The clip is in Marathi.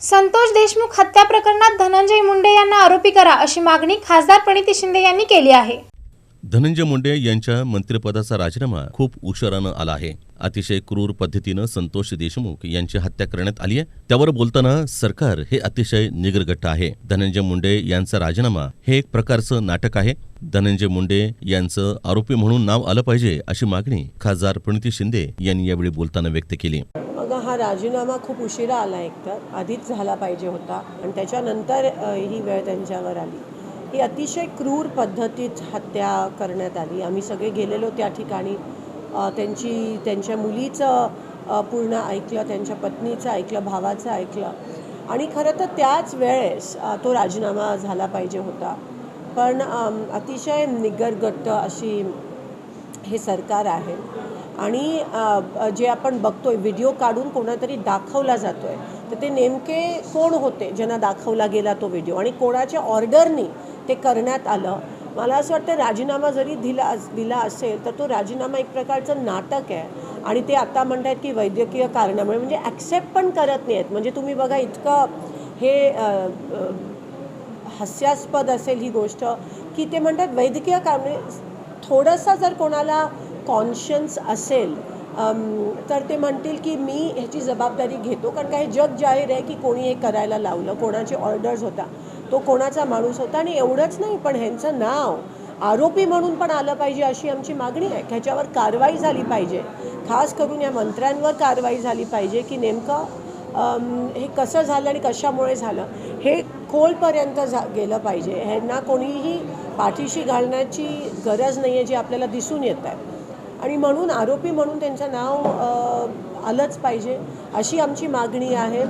संतोष देशमुख हत्या प्रकरणात धनंजय मुंडे यांना आरोपी करा अशी मागणी खासदार प्रणिती शिंदे यांनी केली आहे. धनंजय मुंडे यांच्या मंत्रिपदाचा राजीनामा खूप उशिरानं आला आहे. अतिशय क्रूर पद्धतीनं संतोष देशमुख यांची हत्या करण्यात आली आहे. त्यावर बोलताना सरकार हे अतिशय निगरगट्ट आहे. धनंजय मुंडे यांचा राजीनामा हे एक प्रकारचं नाटक आहे. धनंजय मुंडे यांचं आरोपी म्हणून नाव आलं पाहिजे अशी मागणी खासदार प्रणिती शिंदे यांनी यावेळी बोलताना व्यक्त केली. हा राजीनामा खूप उशिरा आला एकतर. आधीच झाला पाहिजे होता आणि त्याच्यानंतर ही वेळ त्यांच्यावर आली. ही अतिशय क्रूर पद्धतीत हत्या करण्यात आली. आम्ही सगळे गेलेलो त्या ठिकाणी. त्यांची त्यांच्या मुलीचं पूर्ण ऐकलं त्यांच्या पत्नीचं ऐकलं भावाचं ऐकलं. आणि खरं तर त्याच वेळेस तो राजीनामा झाला पाहिजे होता. पण अतिशय निगरगट्ट अशी हे सरकार आहे. आणि जे आपण बघतोय व्हिडिओ काढून कोणातरी दाखवला जातोय तर ते नेमके कोण होते ज्यांना दाखवला गेला तो व्हिडिओ? आणि कोणाच्या ऑर्डरनी ते करण्यात आलं? मला असं वाटतं राजीनामा जरी दिला दिला असेल तर तो राजीनामा एक प्रकारचं नाटक आहे. आणि ते आता म्हणतात की वैद्यकीय कारणामुळे म्हणजे ॲक्सेप्ट पण करत नाही आहेत म्हणजे तुम्ही बघा इतकं हे हास्यास्पद असेल ही गोष्ट की ते म्हणतात वैद्यकीय कारण थोडंसं जर कोणाला कॉन्शियन्स असेल तर ते म्हणतील की मी ह्याची जबाबदारी घेतो. कारण काही जग जाहीर आहे की कोणी हे करायला लावलं. कोणाचे ऑर्डर्स होता. तो कोणाचा माणूस होता आणि एवढंच नाही पण ह्यांचं नाव. आरोपी म्हणून पण आलं पाहिजे अशी आमची मागणी आहे. ह्याच्यावर कारवाई झाली पाहिजे. खास करून या मंत्र्यांवर कारवाई झाली पाहिजे की नेमकं हे कसं झालं आणि कशामुळे झालं. हे खोलपर्यंत जा गेलं पाहिजे. ह्यांना कोणीही पाठीशी घालण्याची गरज नाही आहे जी आपल्याला दिसून येत आहे. आणि म्हणून आरोपी म्हणून त्यांचं नाव आलंच पाहिजे अशी आमची मागणी आहे.